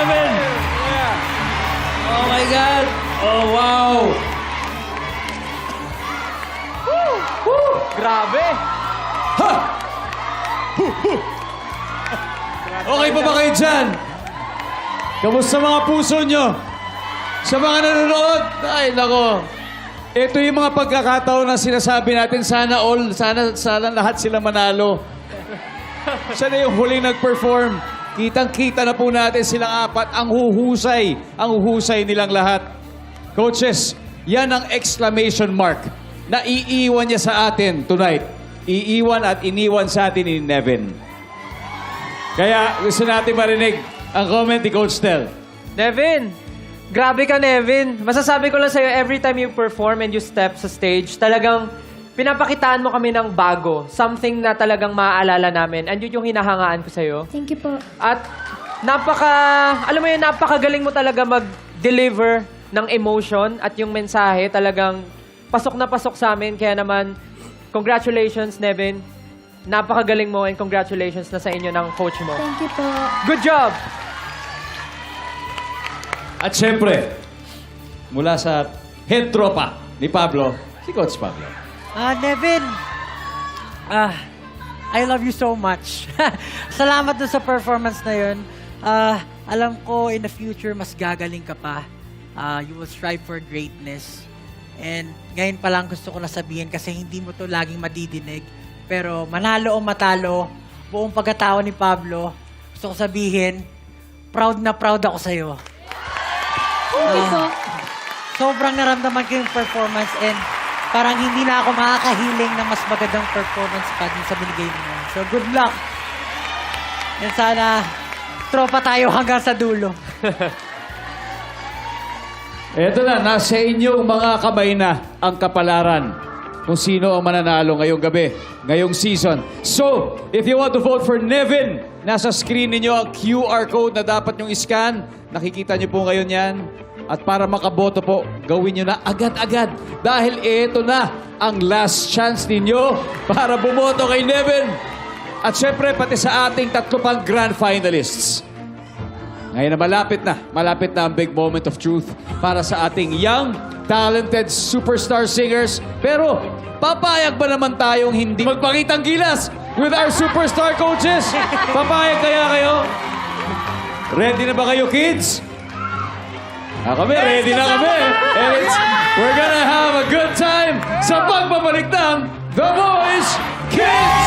Nevin! Oh my God! Oh, wow! Grabe! Ha! Okay pa ba kayo dyan? Kamusta mga puso nyo? Sa mga nanonood? Ay, nako. Ito yung mga pagkakataon na sinasabi natin, sana all, sana, sana lahat sila manalo. Siya na yung huling nag-perform. Kitang-kita na po natin silang apat. Ang huhusay. Ang huhusay nilang lahat. Coaches, yan ang exclamation mark na iiwan niya sa atin tonight. Iiwan at iniwan sa atin ni Nevin. Kaya gusto natin marinig ang comment ni Coach Tel. Nevin! Grabe ka, Nevin. Masasabi ko lang sa'yo, every time you perform and you step sa stage, talagang pinapakitaan mo kami ng bago. Something na talagang maaalala namin. And yun yung hinahangaan ko sa'yo. Thank you po. At napaka, alam mo yun, napakagaling mo talaga mag-deliver ng emotion at yung mensahe talagang pasok na pasok sa amin. Kaya naman, congratulations, Nevin. Napakagaling mo and congratulations na sa inyo ng coach mo. Thank you po. Good job! At syempre, mula sa head tropa ni Pablo, si Coach Pablo. Ah, Nevin. Ah, I love you so much. Salamat dun sa performance na yun. Ah, alam ko in the future mas gagaling ka pa. Ah, you will strive for greatness. And ngayon pa lang gusto ko na sabihin kasi hindi mo to laging madidinig. Pero manalo o matalo, buong pagkatao ni Pablo, gusto ko sabihin, proud na proud ako sa'yo. Thank you po. sobrang naramdaman ko yung performance and parang hindi na ako makakahiling ng mas magandang performance pa dun sa binigay mo. So, good luck. And sana tropa tayo hanggang sa dulo. Eto na, nasa inyong mga kamay na ang kapalaran kung sino ang mananalo ngayong gabi, ngayong season. So, if you want to vote for Nevin, nasa screen ninyo ang QR code na dapat nyong scan. Nakikita nyo po ngayon yan. At para makaboto po, gawin nyo na agad-agad. Dahil ito na ang last chance ninyo para bumoto kay Nevin. At syempre, pati sa ating tatlo pang grand finalists. Ngayon na malapit na, malapit na ang big moment of truth para sa ating young, talented superstar singers. Pero, papayag ba naman tayong hindi magpakitang gilas with our superstar coaches? Papayag kaya kayo? Ready na ba kayo, kids? Ah, kami, ready na kami. And it's, we're gonna have a good time sa pagbabalik ng The Voice Kids